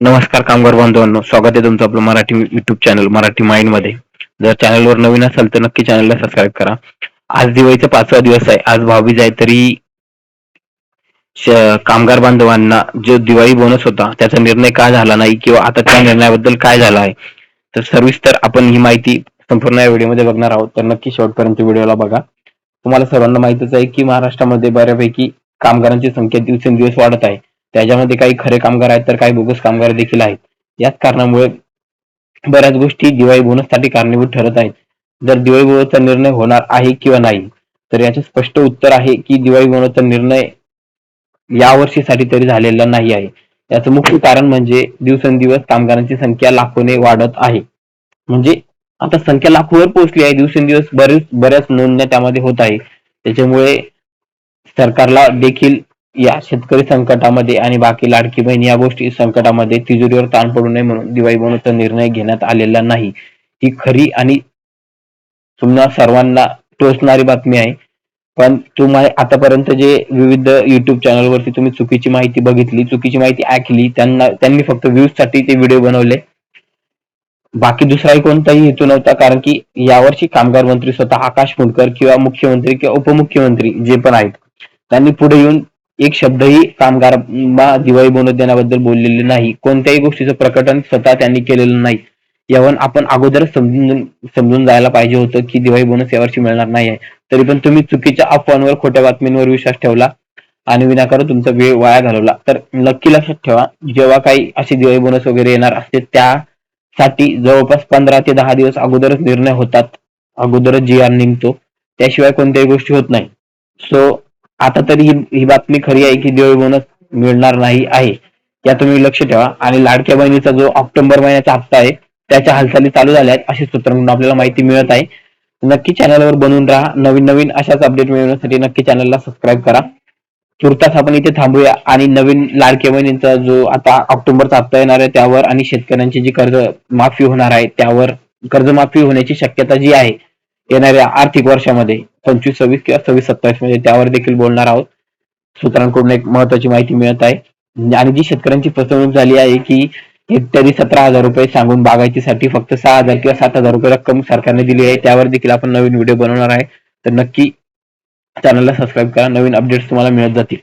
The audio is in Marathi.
नमस्कार कामगार बांधवांनो स्वागत आहे तुमचं आपलं मराठी युट्यूब चॅनल मराठी माइंडमध्ये. जर चॅनलवर नवीन असाल तर नक्की चॅनलला सबस्क्राईब करा. आज दिवाळीचा पाचवा दिवस आहे. आज भाऊबीज आहे तरी कामगार बांधवांना जो दिवाळी बोनस होता त्याचा निर्णय का झाला नाही किंवा आता त्या निर्णयाबद्दल काय झालं आहे तर सविस्तर आपण ही माहिती संपूर्ण या व्हिडिओमध्ये बघणार आहोत. तर नक्की शेवटपर्यंत व्हिडिओला बघा. तुम्हाला सर्वांना माहितच आहे की महाराष्ट्रामध्ये बऱ्यापैकी कामगारांची संख्या दिवसेंदिवस वाढत आहे. त्याच्यामध्ये काही खरे कामगार आहेत तर काही बोगस कामगार देखील आहेत. याच कारणामुळे बऱ्याच गोष्टी दिवाळी बोनससाठी कारणीभूत ठरत आहेत. जर दिवाळी बोनसचा निर्णय होणार आहे किंवा नाही तर याचे स्पष्ट उत्तर आहे की दिवाळी बोनसचा निर्णय या वर्षीसाठी तरी झालेला नाही आहे. याचं मुख्य कारण म्हणजे दिवसेंदिवस कामगारांची संख्या लाखोने वाढत आहे. म्हणजे आता संख्या लाखोवर पोहोचली आहे दिवसेंदिवस बरेच बऱ्याच नोंदण्या त्यामध्ये होत आहे. त्याच्यामुळे सरकारला देखील या शेतकरी संकटामध्ये आणि बाकी लाडकी बहीण या गोष्टी संकटामध्ये तिजोरीवर ताण पडू नये म्हणून दिवाळी म्हणून निर्णय घेण्यात आलेला नाही. ही खरी आणि तुम्हाला सर्वांना टोचणारी बातमी आहे. पण तुम्हाला आतापर्यंत जे विविध युट्यूब चॅनलवरती तुम्ही चुकीची माहिती बघितली चुकीची माहिती ऐकली त्यांना त्यांनी फक्त व्ह्यूजसाठी ते व्हिडिओ बनवले. बाकी दुसराही कोणताही हेतू नव्हता कारण की यावर्षी कामगार मंत्री स्वतः आकाश मुंडकर किंवा मुख्यमंत्री किंवा उपमुख्यमंत्री जे पण आहेत त्यांनी पुढे येऊन एक शब्दही कामगारांना दिवाळी बोनस देण्याबद्दल बोललेले नाही. कोणत्याही गोष्टीचं प्रकटन स्वतः त्यांनी केलेलं नाही. यावर आपण अगोदरच समजून समजून जायला पाहिजे होतं की दिवाळी बोनस यावर्षी मिळणार नाही आहे. तरी पण तुम्ही चुकीच्या अफवांवर खोट्या बातमींवर विश्वास ठेवला आणि विनाकारण तुमचा वेळ वाया घालवला. तर नक्की लक्षात ठेवा जेव्हा काही असे दिवाळी बोनस वगैरे येणार असते त्यासाठी जवळपास पंधरा ते दहा दिवस अगोदरच निर्णय होतात. अगोदरच जी आर निघतो त्याशिवाय कोणत्याही गोष्टी होत नाही. सो आता तरी ही ही बातमी खरी आहे की दिवाळी बोनस मिळणार नाही आहे. या तुम्ही लक्ष ठेवा. आणि लाडक्या बहिणीचा जो ऑक्टोबर महिन्याचा हप्ता आहे त्याच्या हालचाली चालू झाल्या आहेत अशी सूत्रांकडून आपल्याला माहिती मिळत आहे. नक्की चॅनलवर बनवून राहा. नवीन नवीन अशाच अपडेट मिळवण्यासाठी नक्की चॅनलला सबस्क्राईब करा. तुर्तास आपण इथे थांबूया. आणि नवीन लाडक्या बहिणींचा जो आता ऑक्टोबरचा हप्ता येणार आहे त्यावर आणि शेतकऱ्यांची जी कर्ज माफी होणार आहे त्यावर कर्जमाफी होण्याची शक्यता जी आहे येणाऱ्या आर्थिक वर्षामध्ये पंचवीस सव्वीस किंवा सव्वीस सत्तावीसमध्ये त्यावर देखील बोलणार आहोत. सूत्रांकडून एक महत्वाची माहिती मिळत आहे. आणि जी शेतकऱ्यांची फसवणूक झाली आहे की इत्यादी सतरा हजार रुपये सांगून बागायतीसाठी फक्त सहा हजार किंवा सात हजार रुपये रक्कम सरकारने दिली आहे. त्यावर देखील आपण नवीन व्हिडिओ बनवणार आहे. तर नक्की चॅनलला सबस्क्राईब करा. नवीन अपडेट्स तुम्हाला मिळत जातील.